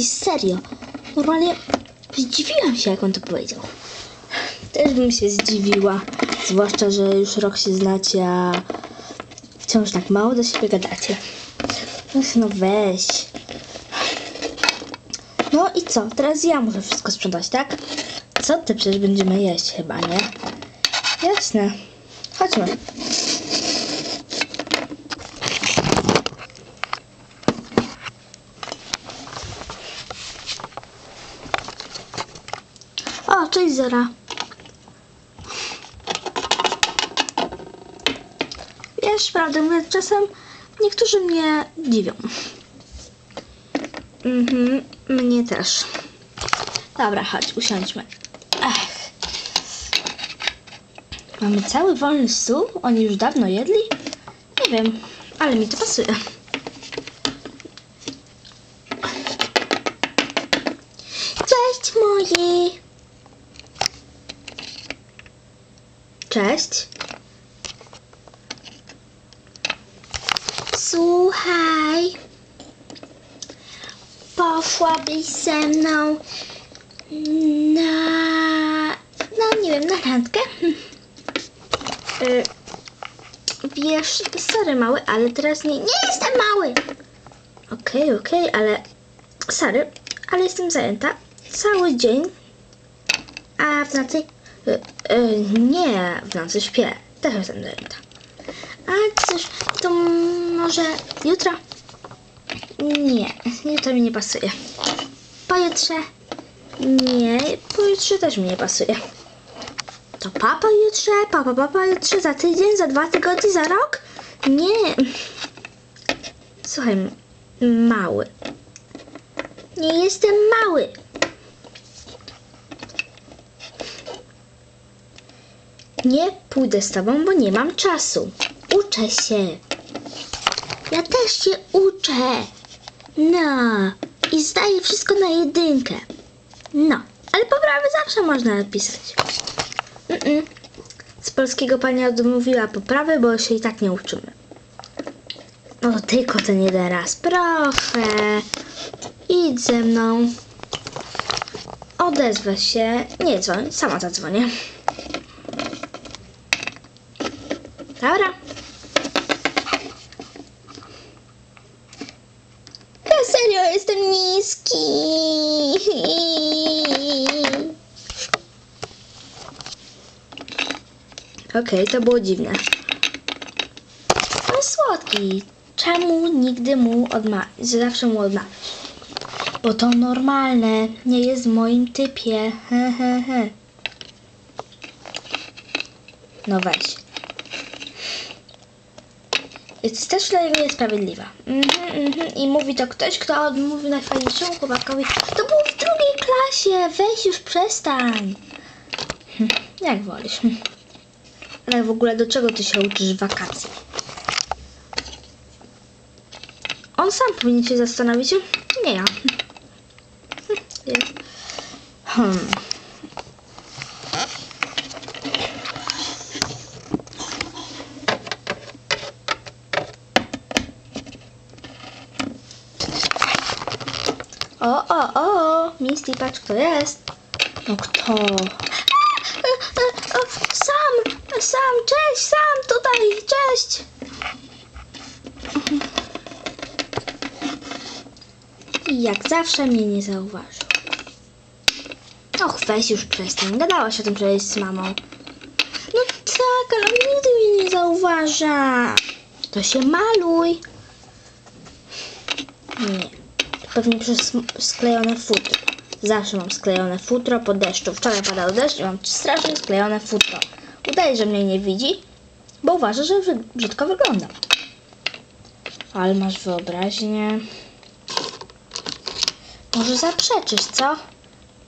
ci serio. Normalnie zdziwiłam się, jak on to powiedział. Też bym się zdziwiła. Zwłaszcza, że już rok się znacie, a wciąż tak mało do siebie gadacie. Ech, No weź. No i co? Teraz ja muszę wszystko sprzątać, tak? Co ty? Przecież będziemy jeść chyba, nie? Jasne. Chodźmy. O, cześć Zora. Wiesz, prawdę mówiąc, czasem niektórzy mnie dziwią. Mhm, mnie też. Dobra, chodź, usiądźmy. Ech. Mamy cały wolny stół? Oni już dawno jedli? Nie wiem, ale mi to pasuje. Cześć moi! Cześć. Słuchaj. Poszłabyś ze mną na... no nie wiem, na randkę? Y, wiesz, sorry mały, ale teraz nie... Nie jestem mały! Okej, okej, ale... Sorry, ale jestem zajęta cały dzień. A w nocy... Y, nie, w nocy śpię. Też jestem zajęta. A cóż, to może jutro? Nie, jutro mi nie pasuje. Pojutrze? Nie, pojutrze też mi nie pasuje. To papa jutrze, papa, papa jutrze, za tydzień, za dwa tygodnie, za rok? Nie. Słuchaj, mały. Nie jestem mały. Nie pójdę z tobą, bo nie mam czasu. Uczę się. Ja też się uczę. No. I zdaję wszystko na jedynkę. No. Ale poprawy zawsze można napisać. Mm-mm. Z polskiego pani odmówiła poprawy, bo się i tak nie uczymy. No tylko ten jeden raz. Proszę. Idź ze mną. Odezwę się. Nie dzwoń, sama zadzwonię. Dobra. Ja serio jestem niski. Okej, to było dziwne. On słodki. Czemu nigdy mu odmawiać? Zawsze mu odmawiać. Bo to normalne. Nie jest w moim typie. He, he, he. No weź. Jest też dla niego niesprawiedliwa. Mhm, mhm. I mówi to ktoś, kto odmówił najfajniejszemu chłopakowi. To było w drugiej klasie. Weź już przestań. Hm, Jak wolisz. Ale w ogóle do czego ty się uczysz w wakacje? On sam powinien się zastanowić. Nie ja. Hm. Hmm. O, o, o, Misty, patrz kto jest. No kto? Sam, sam, cześć, sam, tutaj, cześć. I jak zawsze mnie nie zauważył. Och, weź już przestań, gadałaś o tym przecież z mamą. No tak, ale on nigdy mnie nie zauważa. To się maluj. Nie. Pewnie przez sklejone futro. Zawsze mam sklejone futro po deszczu. Wczoraj padał deszcz i mam strasznie sklejone futro. Udaje, że mnie nie widzi, bo uważa, że brzydko wyglądam. Ale masz wyobraźnię. Może zaprzeczysz, co?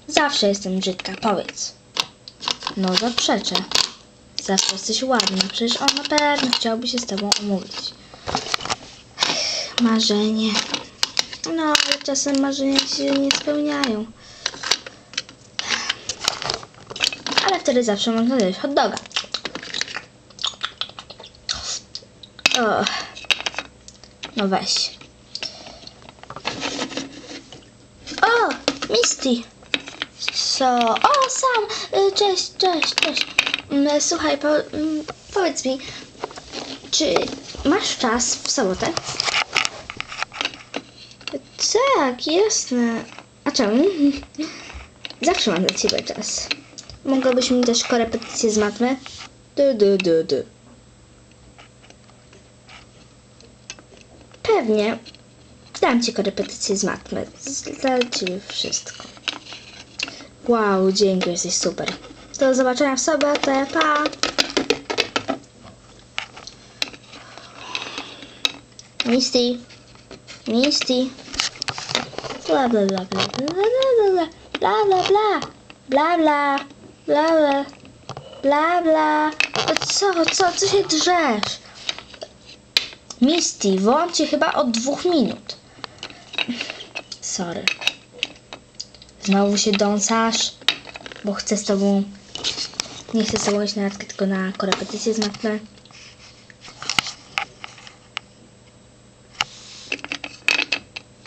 Zawsze jestem brzydka, powiedz. No zaprzeczę. Zawsze jesteś ładna, przecież on na pewno chciałby się z tobą umówić. Marzenie. No, ale czasem marzenia się nie spełniają. Ale wtedy zawsze można zjeść hot doga. O, no weź. O, Misty. Co? O, sam. Y, Cześć, cześć, cześć. Mm, Słuchaj, po, mm, powiedz mi, czy masz czas w sobotę? Tak, jasne. A czemu? Zawsze mam dla ciebie czas. Mogłabyś mi też korepetycję z matmy? Du, du, du, du. Pewnie. Dam ci korepetycję z matmy. Dla ciebie wszystko. Wow, dzięki, jesteś super. Do zobaczenia w sobotę, pa! Misty. Misty. Bla bla bla bla bla bla bla bla bla bla bla bla bla bla bla Co, co, co się drzesz? Misty, wołam cię chyba od dwóch minut. Sorry. Znowu się dąsasz, bo chcę z tobą... Nie chcę z tobą iść na tylko na korepetycję z matmy.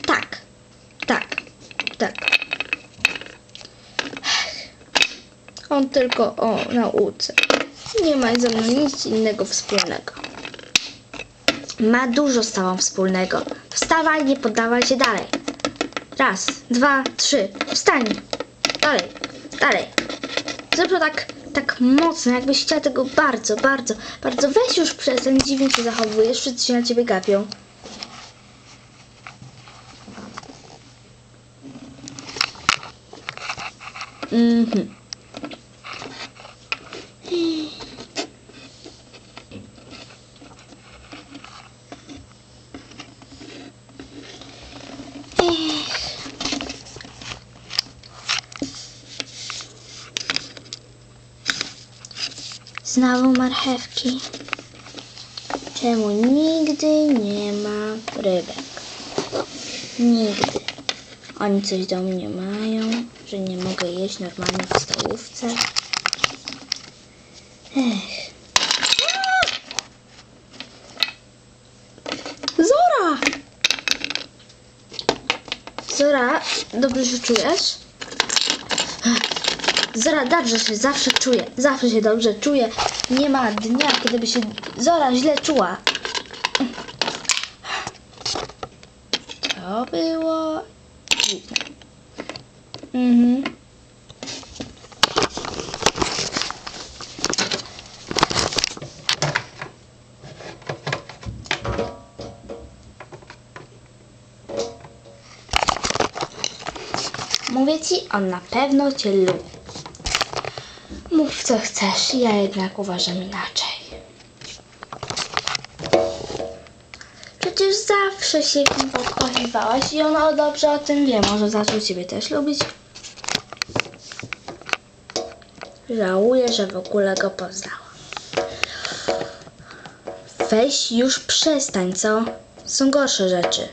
Tak, tak, tak. On tylko o nauce. Nie ma ze mną nic innego wspólnego. Ma dużo z tobą wspólnego. Wstawaj, nie poddawaj się dalej. Raz, dwa, trzy. Wstań. Dalej, dalej. Zrób to tak, tak mocno, jakbyś chciała tego bardzo, bardzo, bardzo. Weź już przestań, dziwnie się zachowujesz, wszyscy się na ciebie gapią. Mhm. Znowu marchewki. Czemu nigdy nie ma rybek? Nigdy. Oni coś do mnie mają, że nie mogę jeść normalnie w stołówce. Ech. Zora! Zora, dobrze się czujesz? Zora dobrze się zawsze czuje, zawsze się dobrze czuje. Nie ma dnia, kiedy by się Zora źle czuła. To było dziwne. Mhm. Mówię ci, on na pewno cię lubi. Mów co chcesz, ja jednak uważam inaczej. Przecież zawsze się nim podkochiwałaś i ona dobrze o tym wie. Może zaczął ciebie też lubić. Żałuję, że w ogóle go poznałam. Weź już przestań, co? Są gorsze rzeczy.